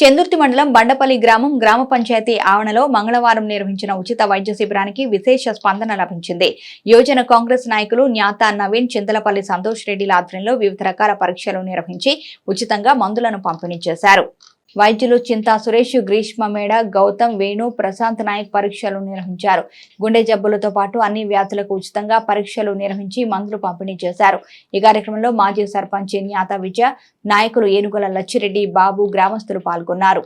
చందుర్తి మండలం బండపల్లి గ్రామం గ్రామ పంచాయతీ ఆవరణలో మంగళవారం నిర్వహించిన ఉచిత వైద్య శిబిరానికి విశేష స్పందన లభించింది. యువజన కాంగ్రెస్ నాయకులు న్యాత నవీన్ చింతలపల్లి సంతోష్ రెడ్డిల ఆధ్వర్యంలో వివిధ రకాల పరీక్షలు నిర్వహించి ఉచితంగా మందులను పంపిణీ చేశారు. వైద్యులు చింతా సురేష్ గ్రీష్మ మేడ గౌతమ్ వేణు ప్రశాంత్ నాయక్ పరీక్షలు నిర్వహించారు. గుండె జబ్బులతో పాటు అన్ని వ్యాధులకు ఉచితంగా పరీక్షలు నిర్వహించి మందులు పంపిణీ చేశారు. ఈ కార్యక్రమంలో మాజీ సర్పంచ్ న్యాత విజయ నాయకులు ఏనుగుల లచ్చిరెడ్డి బాబు గ్రామస్తులు పాల్గొన్నారు.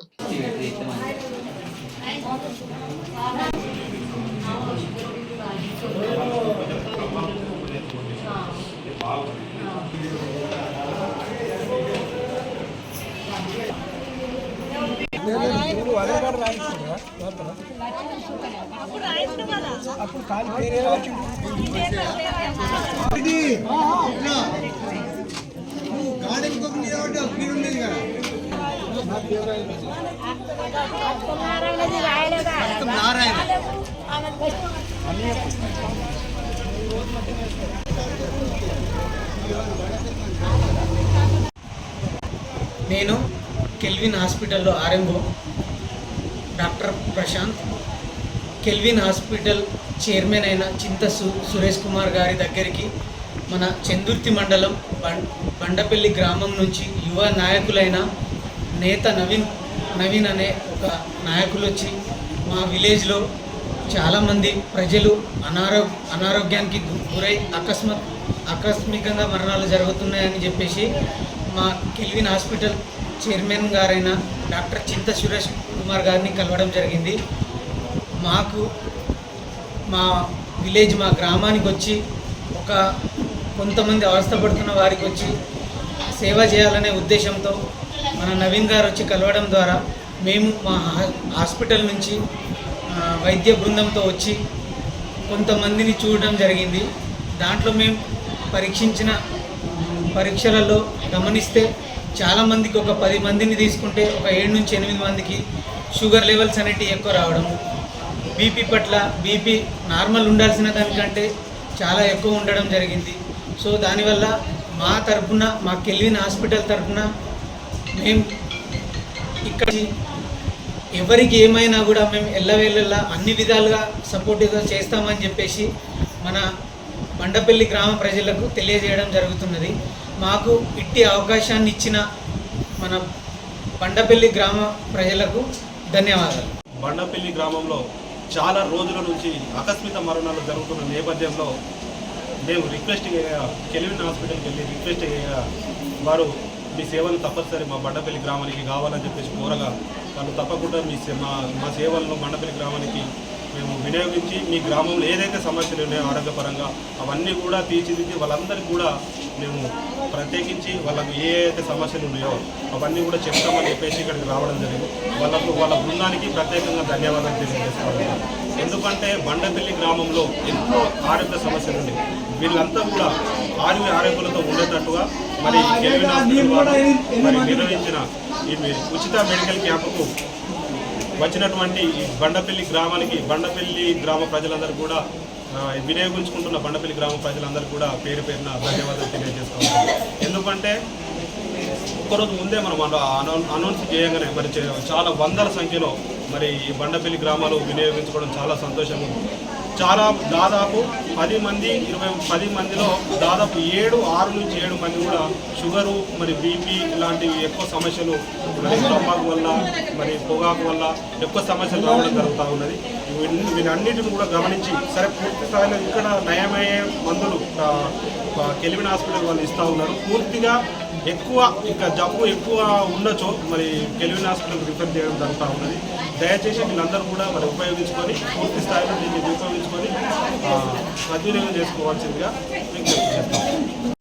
అప్పుడు కాలు ఉండేది కదా నారాయణ నేను కెల్విన్ హాస్పిటల్లో RMO doctor Prashant. Kelvin hospital chairman అయిన చింత సు సురేష్ కుమార్ గారి దగ్గరికి మన చందుర్తి మండలం బండపల్లి గ్రామం నుంచి యువ నాయకులైన నేత నవీన్ నవీన్ అనే ఒక నాయకులు వచ్చి మా విలేజ్లో చాలామంది ప్రజలు అనారో అనారోగ్యానికి గురై అకస్మాత్ ఆకస్మికంగా మరణాలు జరుగుతున్నాయని చెప్పేసి మా కెల్విన్ హాస్పిటల్ చైర్మన్ గారైన డాక్టర్ చింత సురేష్ కుమార్ గారిని కలవడం జరిగింది. మాకు మా విలేజ్ మా గ్రామానికి వచ్చి ఒక కొంతమంది అవస్థపడుతున్న వారికి వచ్చి సేవ చేయాలనే ఉద్దేశంతో మన నవీన్ గారు వచ్చి కలవడం ద్వారా మేము మా హా- హాస్పిటల్ నుంచి వైద్య బృందంతో వచ్చి కొంతమందిని చూడడం జరిగింది. దాంట్లో మేము పరీక్షించిన పరీక్షలలో గమనిస్తే చాలామందికి ఒక పది మందిని తీసుకుంటే ఒక ఏడు నుంచి ఎనిమిది మందికి షుగర్ లెవెల్స్ అనేటివి ఎక్కువ రావడం బీపీ పట్ల బీపీ నార్మల్ ఉండాల్సిన దానికంటే చాలా ఎక్కువ ఉండడం జరిగింది. సో దానివల్ల మా తరపున మా కెల్విన్ హాస్పిటల్ తరపున మేము ఇక్కడ ఎవరికి ఏమైనా కూడా మేము ఎల్లవేళ్ళలా అన్ని విధాలుగా సపోర్టివ్గా చేస్తామని చెప్పేసి మన బండపల్లి గ్రామ ప్రజలకు తెలియజేయడం జరుగుతున్నది. మాకు ఇట్టి అవకాశాన్ని ఇచ్చిన మన బండపల్లి గ్రామ ప్రజలకు ధన్యవాదాలు. బండపల్లి గ్రామంలో చాలా రోజుల నుంచి ఆకస్మిక మరణాలు జరుగుతున్న నేపథ్యంలో మేము రిక్వెస్ట్ చేయగా కెలివిన్ హాస్పిటల్కి వెళ్ళి రిక్వెస్ట్ చేయగా వారు మీ సేవలు తప్పనిసరి మా బండపల్లి గ్రామానికి కావాలని చెప్పేసి కోరగా వాళ్ళు తప్పకుండా మీ సే- మా మా సేవలను బండపల్లి గ్రామానికి మేము వినియోగించి మీ గ్రామంలో ఏదైతే సమస్యలు ఉన్నాయో ఆరోగ్యపరంగా అవన్నీ కూడా తీర్చిదిద్ది వాళ్ళందరికీ కూడా మేము ప్రత్యేకించి వాళ్ళకు ఏ అయితే సమస్యలు ఉన్నాయో అవన్నీ కూడా చెప్తామని చెప్పేసి ఇక్కడికి రావడం జరిగింది వాళ్ళకు వాళ్ళ బృందానికి ప్రత్యేకంగా ధన్యవాదాలు తెలియజేస్తాము ఎందుకంటే బండపల్లి గ్రామంలో ఎంతో ఆరోగ్య సమస్యలు ఉన్నాయి వీళ్ళంతా కూడా ఆరోగ్య ఆరోగ్యాలతో ఉండేటట్టుగా మరి మరి నిర్వహించిన ఈ ఉచిత మెడికల్ క్యాంపుకు వచ్చినటువంటి ఈ బండపల్లి గ్రామానికి బండపల్లి గ్రామ ప్రజలందరూ కూడా వినియోగించుకుంటున్న బండపల్లి గ్రామ ప్రజలందరూ కూడా పేరు పేరున ధన్యవాదాలు తెలియజేస్తాం ఎందుకంటే ఒక్కరోజు ముందే మనం అనౌన్స్ చేయగానే మరి చే- చాలా వందల సంఖ్యలో మరి ఈ బండపల్లి గ్రామాలు వినియోగించుకోవడం చాలా సంతోషం చాలా దాదాపు పది మంది ఇరవై పది మందిలో దాదాపు ఏడు ఆరు నుంచి ఏడు మంది కూడా షుగరు మరి బీపీ ఇలాంటివి ఎక్కువ సమస్యలు మరి తంబాకు వల్ల మరి పొగాకు వల్ల ఎక్కువ సమస్యలు రావడం జరుగుతూ ఉన్నది. వీటన్నిటిని కూడా గమనించి సరే పూర్తి స్థాయిలో ఇక్కడ నయమయ్యే మందులు కెలివిన్ హాస్పిటల్ వాళ్ళు ఇస్తూ ఉన్నారు. పూర్తిగా ఎక్కువ ఇంకా జబ్బు ఎక్కువ ఉండొచ్చు. మరి కెలివిన్ హాస్పిటల్ రిఫర్ చేయడం జరుగుతూ ఉన్నది. దయచేసి వీళ్ళందరూ కూడా మరి ఉపయోగించుకొని పూర్తి స్థాయిలో దీన్ని ఉపయోగించుకొని సద్వినియోగం చేసుకోవాల్సిందిగా విజ్ఞప్తి చేస్తాం.